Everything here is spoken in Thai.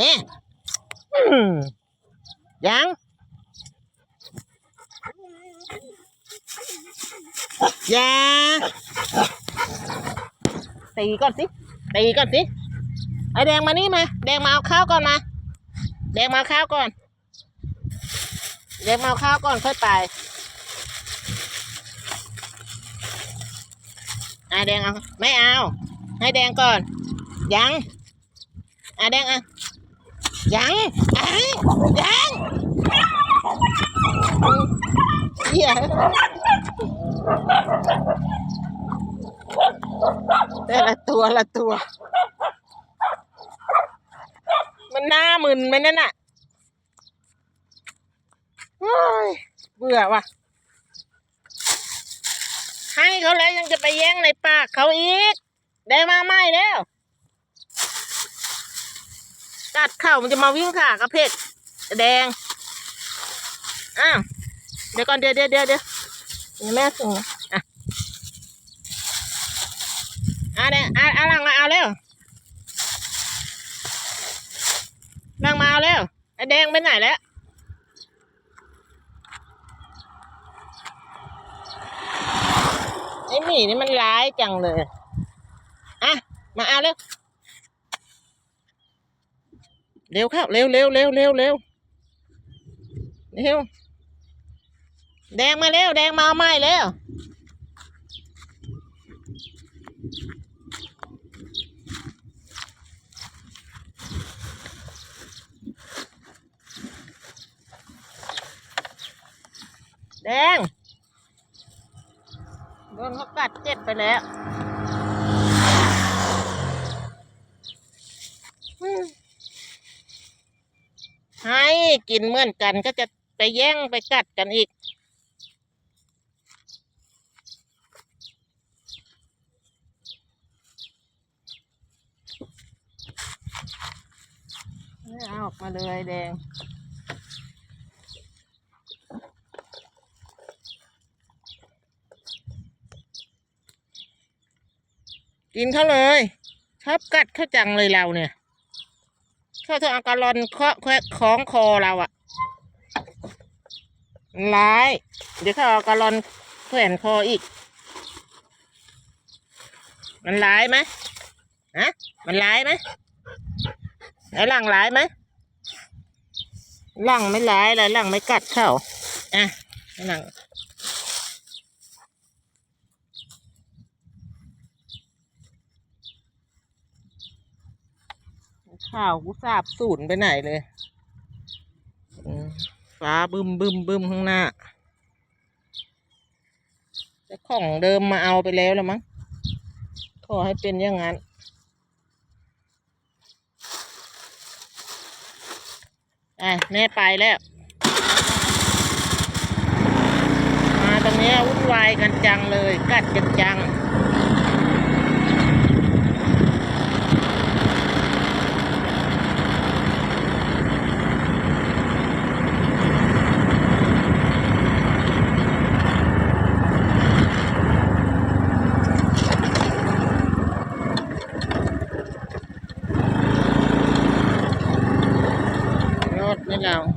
นี่อืมยังย่าตีก่อนสิตีก่อนสิไอแดงมานี่มาแดงมาเอาข้าวก่อนมาแดงมาเอาข้าวก่อนแดงมาเอาข้าวก่อนค่อยไปอะแดงเอาไม่เอา ให้แดงก่อนยังอะแดงอะ ยังยังเหี้ยแต่ละตัวละตัว มันหน้ามึนไหมนั่นน่ะโอ้ยเบื่อว่ะ ให้เขาแล้วยังจะไปแย่งในปากเขาอีก ได้มาใหม่แล้ว กัดเข่ามันจะมาวิ่งขากระเพกแดงอ้าวเดี๋ยวก่อนเดี๋ยวเดี๋ยวเดี๋ยวเดี๋ยวแม่ส่งอะอะเดี๋ยอะเอาลังมาเอาเร็วลังมาเอาเร็วไอ้แดงไปไหนแล้วไอ้หมีนี่มันร้ายจังเลยอะมาเอาเร็ว เร็วเข้าเร็วเร็วเร็วเร็วเร็วเร็ว แดงมาเร็ว แดงมาเอาไม้เร็วแดงโดนเขากัดเจ็บไปแล้วอืมให้ กินเหมือนกันก็จะไปแย่งไปกัดกันอีก เอาออกมาเลยแดงกินเขาเลย ชอบกัดเขาจังเลยเราเนี่ย เขาจะเอากระลอนเคาะแควะคล้องคอเราอะร้าย เดี๋ยวเขาเอากระลอนแขวนคออีก มันร้ายไหมฮะมันร้ายไหมไอ้หลังร้ายไหมหลังไม่ร้ายเลยหลังไม่กัดเขาอะหลัง ข่าวกูสาบสูญไปไหนเลย ฟ้าบึมบึมบึมข้างหน้าแต่ของเดิมมาเอาไปแล้วล้วมั้ง ขอให้เป็นอย่างนั้น อะ แม่ไปแล้ว มาตรงนี้วุ่นวายกันจังเลย กัดกันจัง Yeah.